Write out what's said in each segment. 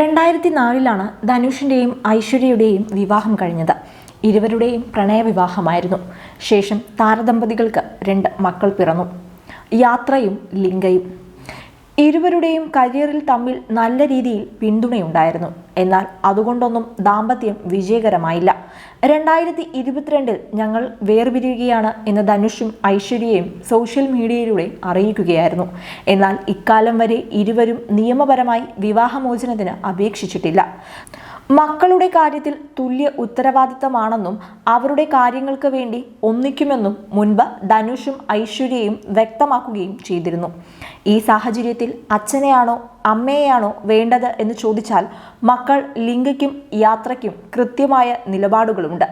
രണ്ടായിരത്തി നാലിലാണ് ധനുഷിന്റെയും ഐശ്വര്യയുടെയും വിവാഹം കഴിഞ്ഞത്. ഇരുവരുടെയും പ്രണയവിവാഹമായിരുന്നു. ശേഷം താരദമ്പതികൾക്ക് രണ്ട് മക്കൾ പിറന്നു. യാത്രയും ലിംഗയും. ഇരുവരുടെയും കരിയറിൽ തമ്മിൽ നല്ല രീതിയിൽ പിന്തുണയുണ്ടായിരുന്നു. എന്നാൽ അതുകൊണ്ടൊന്നും ദാമ്പത്യം വിജയകരമായില്ല. രണ്ടായിരത്തി ഇരുപത്തിരണ്ടിൽ ഞങ്ങൾ വേർപിരിയുകയാണ് എന്ന് ധനുഷും ഐശ്വര്യയും സോഷ്യൽ മീഡിയയിലൂടെ അറിയിക്കുകയായിരുന്നു. എന്നാൽ ഇക്കാലം വരെ ഇരുവരും നിയമപരമായി വിവാഹമോചനത്തിന് അപേക്ഷിച്ചിട്ടില്ല. മക്കളുടെ കാര്യത്തിൽ തുല്യ ഉത്തരവാദിത്തമാണെന്നും അവരുടെ കാര്യങ്ങൾക്ക് വേണ്ടി ഒന്നിക്കുമെന്നും മുൻപ് ധനുഷും ഐശ്വര്യയും വ്യക്തമാക്കുകയും ചെയ്തിരുന്നു. ഈ സാഹചര്യത്തിൽ അച്ഛനെയാണോ അമ്മയെയാണോ വേണ്ടത് എന്ന് ചോദിച്ചാൽ മക്കൾ ലിംഗയ്ക്കും യാത്രയ്ക്കും കൃത്യമായ നിലപാടുകളുണ്ട്.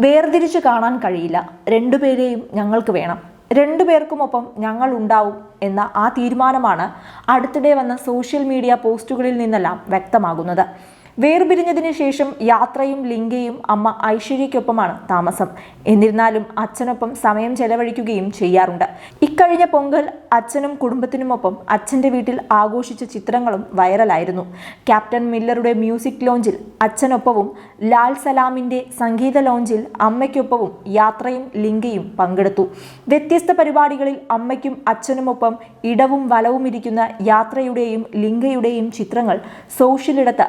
വേർതിരിച്ച് കാണാൻ കഴിയില്ല. രണ്ടുപേരെയും ഞങ്ങൾക്ക് വേണം. രണ്ടുപേർക്കുമൊപ്പം ഞങ്ങൾ ഉണ്ടാവും എന്ന ആ തീരുമാനമാണ് അടുത്തിടെ വന്ന സോഷ്യൽ മീഡിയ പോസ്റ്റുകളിൽ നിന്നെല്ലാം വ്യക്തമാകുന്നത്. വേർപിരിഞ്ഞതിന് ശേഷം യാത്രയും ലിംഗയും അമ്മ ഐശ്വര്യയ്ക്കൊപ്പമാണ് താമസം. എന്നിരുന്നാലും അച്ഛനൊപ്പം സമയം ചെലവഴിക്കുകയും ചെയ്യാറുണ്ട്. ഇക്കഴിഞ്ഞ പൊങ്കൽ അച്ഛനും കുടുംബത്തിനുമൊപ്പം അച്ഛന്റെ വീട്ടിൽ ആഘോഷിച്ച ചിത്രങ്ങളും വൈറലായിരുന്നു. ക്യാപ്റ്റൻ മില്ലറുടെ മ്യൂസിക് ലോഞ്ചിൽ അച്ഛനൊപ്പവും ലാൽ സലാമിന്റെ സംഗീത ലോഞ്ചിൽ അമ്മയ്ക്കൊപ്പവും യാത്രയും ലിംഗയും പങ്കെടുത്തു. വ്യത്യസ്ത പരിപാടികളിൽ അമ്മയ്ക്കും അച്ഛനുമൊപ്പം ഇടവും വലവും ഇരിക്കുന്ന യാത്രയുടെയും ലിംഗയുടെയും ചിത്രങ്ങൾ സോഷ്യലിടത്ത്